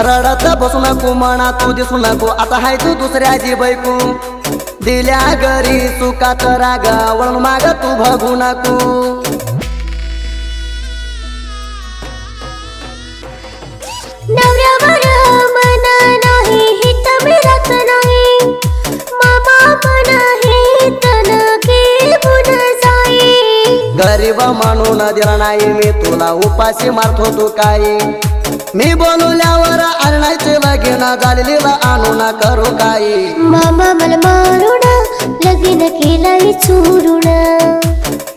रडत बसू नको म्हणा तू दिसू नको. आता हाय तू दुसऱ्याची बैकू दिल्या घरी चुकात रागा वळून माग तू बघू नको. गरीब म्हणून दिला नाही मी तुला उपाशी मारतो तू काही. मी बोलवल्यावर आणायचे लगीन झालेली आणू ना करू काही. मामा मला मारून लगीन केलंय चोरून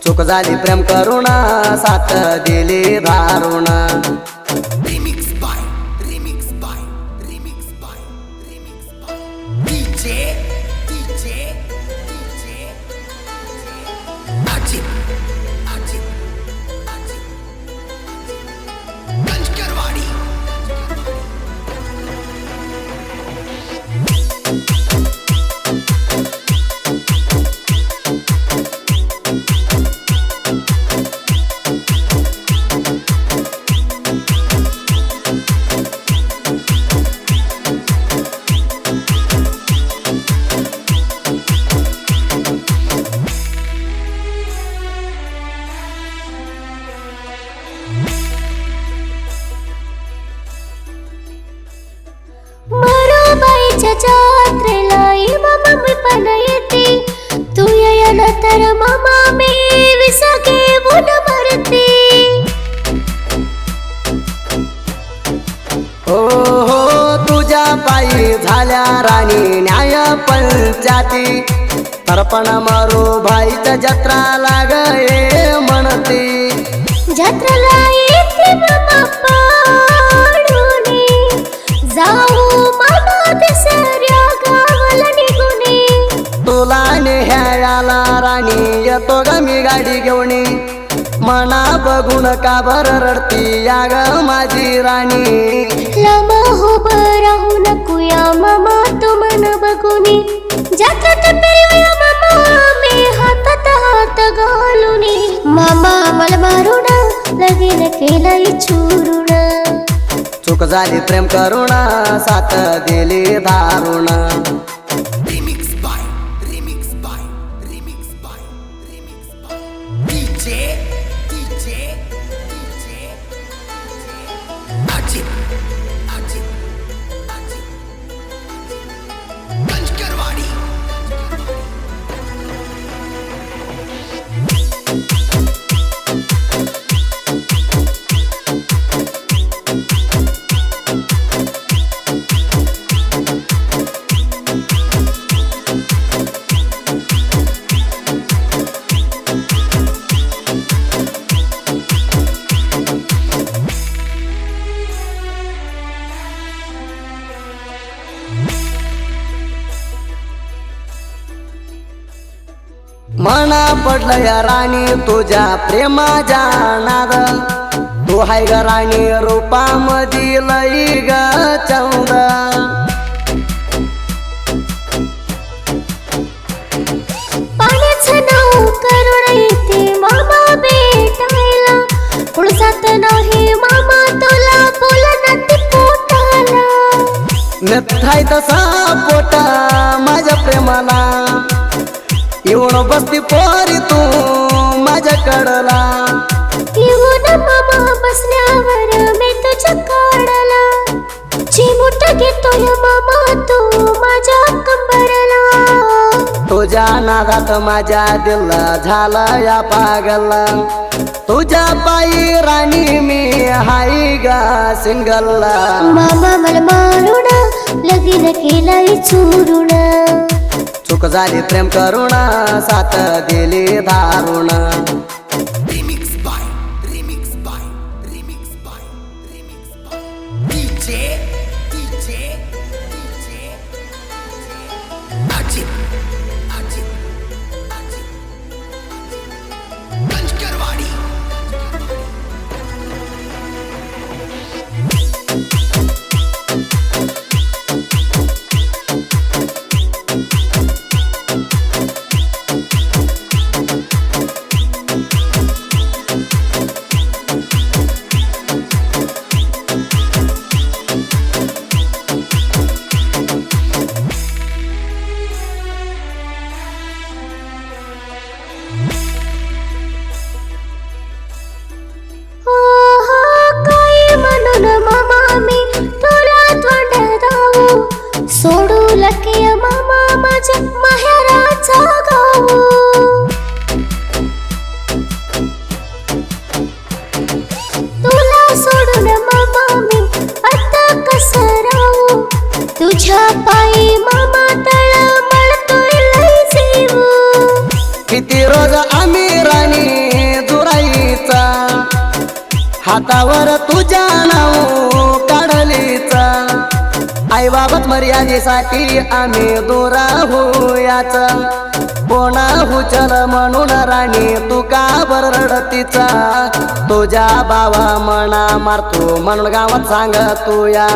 चूक झाली प्रेम करुण साथ दिली दारुण पंचाती. तर्पण मारू भाईच्या जत्रा लागे म्हणती. गावाला निघून. तुला नेहायला राणी येतो ग मी गाडी घेऊन. मना बघून का बर रडती या ग माझी राणी? लांब उभं राहू नको या मामा तू मन बघूनी. जत्रात फिरूया मामा मी हातात हात घालूनी. मामा मला मारून लगीन केलंय चुरून चूक झाली प्रेम करुण साथ दिली दारुण. मना पडलं या राणी तुझ्या प्रेमाच्या नाद. तू हाय ग राणी रूपामधी लई ग चंद. पाण्याचं नाव करून येते मामा भेटायला. पुळसात नाही मामा तुला बोला ते पोटाला नेथाय तसा पोटा माझ्या प्रेमाला. येऊन बसती पोरी तू माझ्याकडला. येऊन मामा बसल्यावर मी तुझ्या काढला चिमुट घेतोय मामा तू माझ्या कंबरला. तुझ्या नादात माझ्या दिल झालं या पागल तुझ्या पायी राणी मी हाय गा सिंगल मामा मला मारून लगीन केलंय चुरून. चूक झाली प्रेम करुण साथ दिली दारुण सोडू लके मामा माझ्या माहेराचा गाऊ. तुला सोडून मामा मी आता कस राहू? तुझ्या पायी मामा तळ मळतोय लय जीव. किती रोज आम्ही राणी दुराईचा हातावर तुझ्या नाव आई बाबत मर्यादेसाठी आम्ही दूर होयाच कोणा हुचल म्हणून राणी तू का बर रडतीचा? तुझ्या बाबा मना मारतो म्हणून गावात सांग तू या.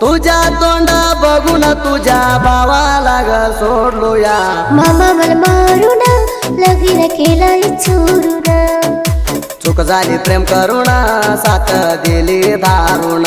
तुझ्या तोंड बघून तुझ्या भावाला ग सोडलो या. मामा मला मारून लगीन केलं चूक झाली प्रेम करुण साथ दिली दारुण.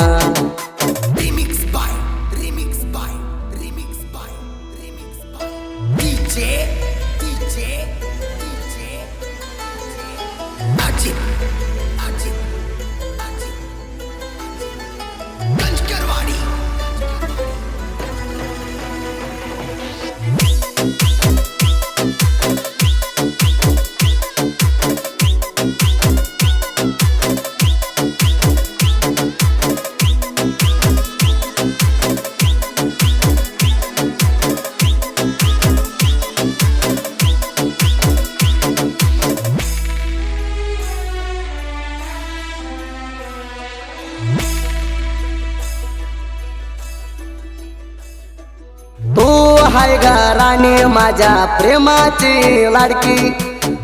राणी माझ्या प्रेमाची लाडकी.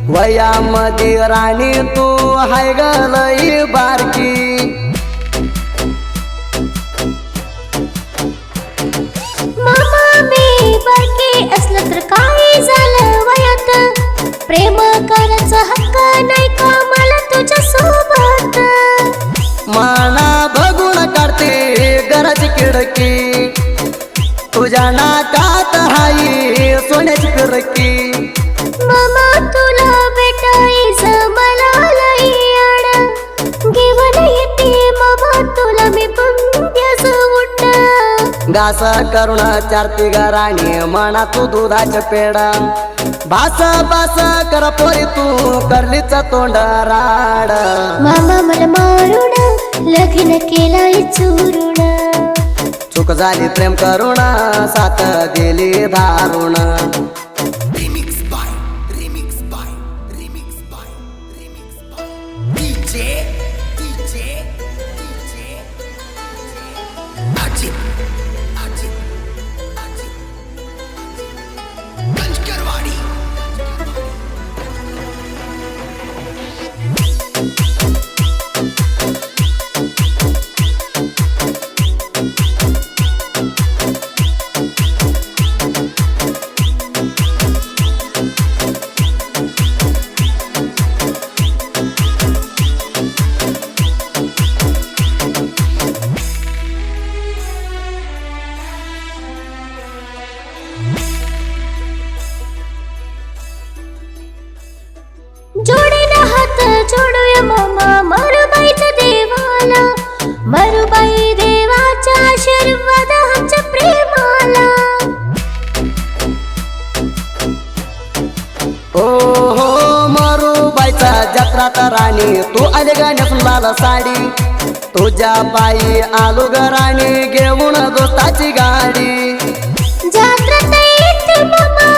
वयामध्ये राणी तू हाय ग लई बारकी. मामा मी बारके असलं तर काय झालं वयात? प्रेम करायचा हक्क नाही का मला तुझ्या सोबत? माना बघून काढते घराची खिडकी. घास करुण चारती ग राणी म्हणा तू दुधाच्या पेडा भास भास कर पोरी तू करलीच तोंड राड. मामा मला मारून लग्न केलंय चुरून. चूक झाली प्रेम करुण साथ दिली दारुण तू आले ग नेसून लाल साडी तुझ्या पायी आलो ग राणी घेऊन दोस्ताची गाडी जात्रात येते मामा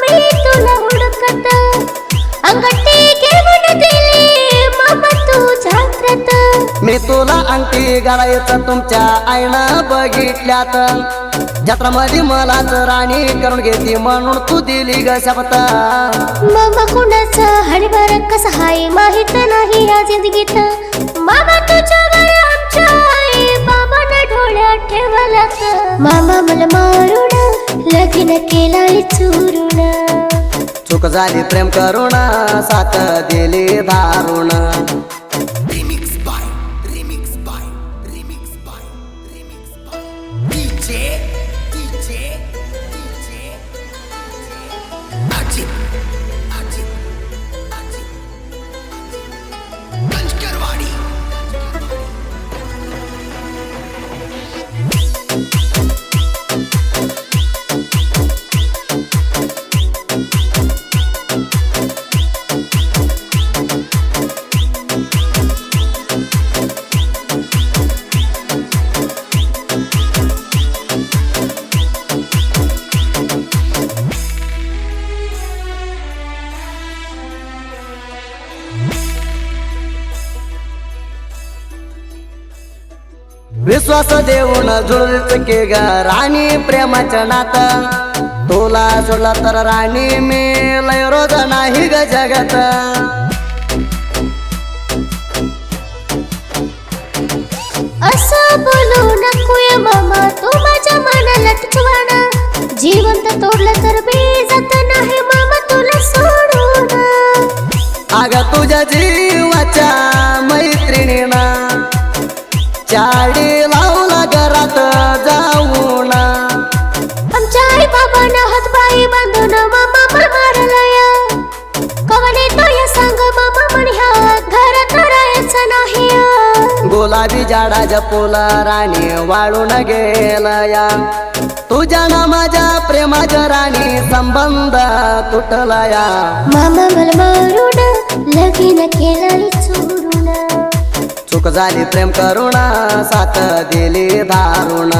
मी तुला हुडकत अंगठी मी तुला अंगठी घालायचं तुमच्या आईनं बघितल्यात. जत्रामध्ये मलाच राणी करून घेतली म्हणून तू दिली ग शपथ. मामा कुणाचा हडबर कसा हाय माहीत नाही या जिंदगीत. मामा तुझ्यावर आमच्या आई बाबानं मामा मला मारून लगीन केलाय चुरून. चूक झाली प्रेम करुण साथ दिली दारुण विश्वास देऊन जुळच के ग राणी प्रेमाच्या नात. तुला सोडला तर राणी मी लय रोज नाही ग जगत. असं बोलू मामा तू माझ्या मनाला तुझवाना जिवंत तोडलं तर बेजात जात गुलाबी झाडाच्या फुला राणी वाळून गेला या. तुझ्या ना माझ्या प्रेमाच्या राणी संबंध तुटला या. मामा मला मारून लगीन केलं चोरून. चूक झाली प्रेम करुणा साथ दिली दारुण.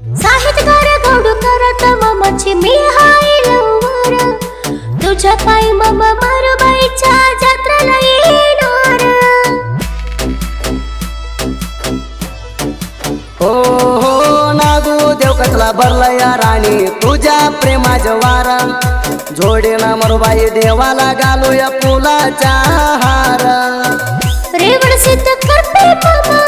साहित्यकार गौडू करत मामाची मी हाय लवर. तुझ्या पायी मामा मारुबाईच्या जत्रेला येणार हो हो नागू देव कसला भरला या राणी तुझ्या प्रेमाच्या वारा जोडीना मरुबाई देवाला घालूया फुलाच्या हार. रेवण सिद्ध करते मामा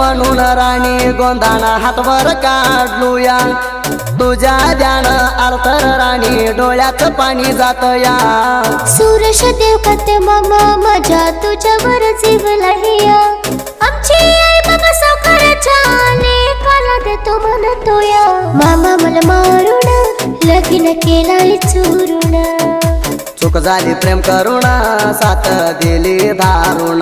म्हणून राणी गोंधाना हातवर काढलूया. तुझ्या ध्यान अर्थर राणी डोळ्यात पाणी जात या सुरेश देव करते मामा माझ्या तुझ्यावर जीव लहिया आमची आई बाबा सावकाराच्या लेकाला देतो म्हणतो या मामा मला मारून लगीन केला चुरून. चूक झाली प्रेम करुणा साथ दिली दारुण.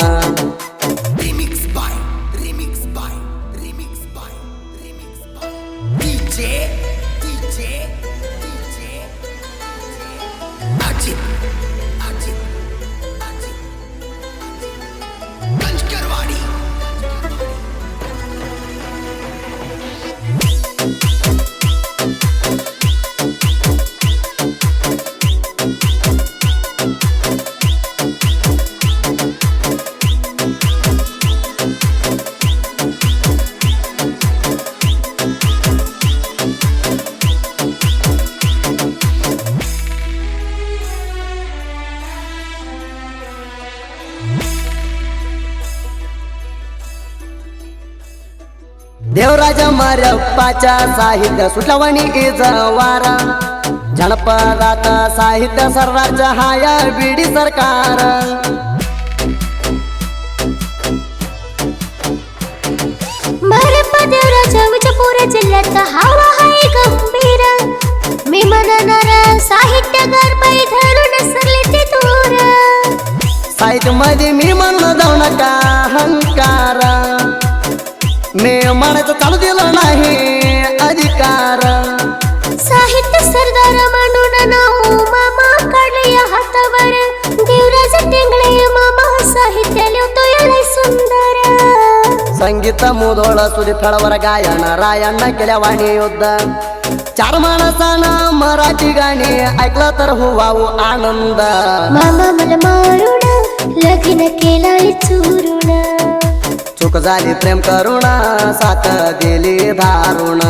मरप्पाच्या साहित्य सुटवाणी इज वारा जनपदात साहित्य सर्राज्य हाया बीडी सरकार. देवराच्या विजयपुर जिल्ह्यात हवा आहे गंभीर. मी म्हणणार साहित्यकार बाई धरून सरले ते दूर. साहित्यमध्ये मी म्हणलं जाऊ नका अहंकार. मी म्हणायचं चालू दिलं नाही. अधिकार. साहित्य सरदार म्हणून नाव मामा काढले हातावर. देवराज टेंगळे मामा साहित्य लिहितो याला सुंदर. संगीत मुधोळ सुरी फळवर गायन रायಣ್ण केल्या वाणी युद्ध. चार माणसानं मराठी गाणी ऐकलं तर हुवाऊ आनंद. मामा मला मारून लगीन केला चुरून चूक झाली प्रेम करुणा साथ दिली दारुण